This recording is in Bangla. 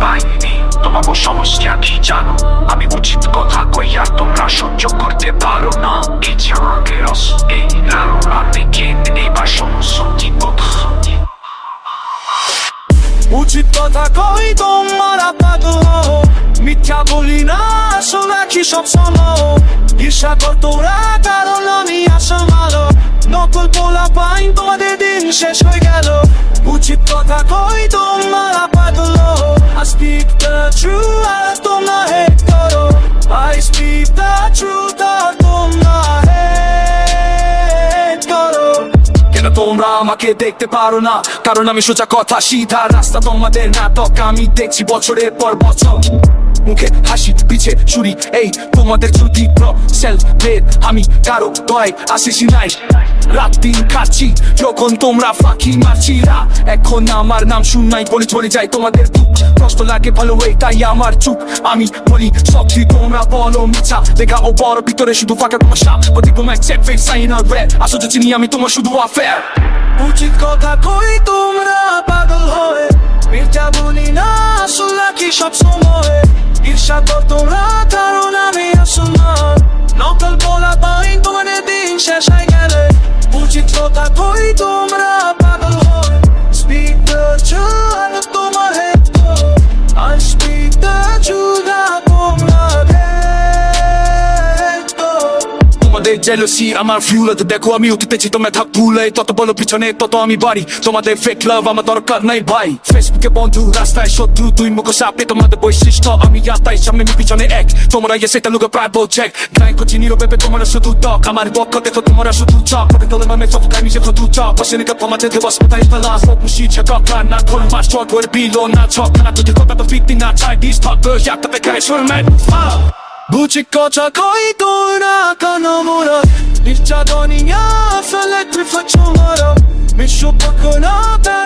পাবো সমস্যা কি জানো? আমি উচিত কথা কইয়া তোমরা সহ্য করতে পারো না। ইচ্ছাকে রস, এই রাতে কেন্দ্রে উচিত কথা কই তোমার পাগল মিথ্যা বলি না, শোনা কি সব সময় ঈর্ষা কর কারণ আমি আসল ভালো নকল পোলা পাইন তোমাদের দিন শেষ হয়ে গেল। উচিত কথা কই তোমার speak the truth আর তোমরা hate করো I speak the truth আর তোমরা hate করো কেন তোমরা আমাকে দেখতে পারো না? কারণ আমি সোজা কথা, সিধা রাস্তা তোমাদের নাটক আমি দেখছি বছরের পর বছর। মুখে হাসি, পিছে ছুরি, এই তোমাদের ছুটি সেলফ মেড আমি কারও দয় আসিসি নাই। রাত দিন খাচ্ছি, যখন তোমরা ফাঁকি মারছিরা এখন আমার নাম শুনাই বলে চলে যাই, তোমাদের দুঃখ কষ্ট লাগে ভালো এই তাই আমার চুপ। আমি বলি কি তোমরা বলো মিছা। দেখা ও বড় ভিতরে শুধু ফাঁকা তোমার সাপ। প্রতি তোমার চেক ফেক সাইন আর রেড আসলে চিনি, আমি তোমার শুধু অফেয়ার উচিত কথা কই তোমরা পাগল হয়ে? মির্জা বলি না, আসল কি সব সময়? ঈর্ষা তো তোমরা, কারণ আমি আসল না নকল বলা পাই তোমাদের দিন শেষ হয়ে গেলে। উচিত কথা কই তোমরা? তোমাদের জেলসি আমার ফিউল দেখো আমি উঠতেছি, তোমরা থাক ভুলে। তত বলো পিছনে, তত আমি বাড়ি। তোমাদের ফেক লাভ আমার দরকার নাই ভাই। ফেসবুকে বন্ধু, রাস্তায় শত্রু তুই মুখ সাপে তোমাদের বৈশিষ্ট্য। আমি যাতাই সামনে পিছনে এক। তোমরা এসে সেটা লোকে প্রায় চেক গায়ে করছি নীরবে, তোমরা শুধু টক আমার পক্ষ দেখো তোমরা শুধু চক করে তোলে মানে সব গাই নিজে শুধু চক বসে নিকে তোমাদের দেবস কোথায় ফেলা সব মুশি চক না কোন মাস চক করে বিলো না চক না তুই কথা তো ফিটি না, চাই দিস থাক jak to wykraj szurmet Buci kocza koi tura Felek bir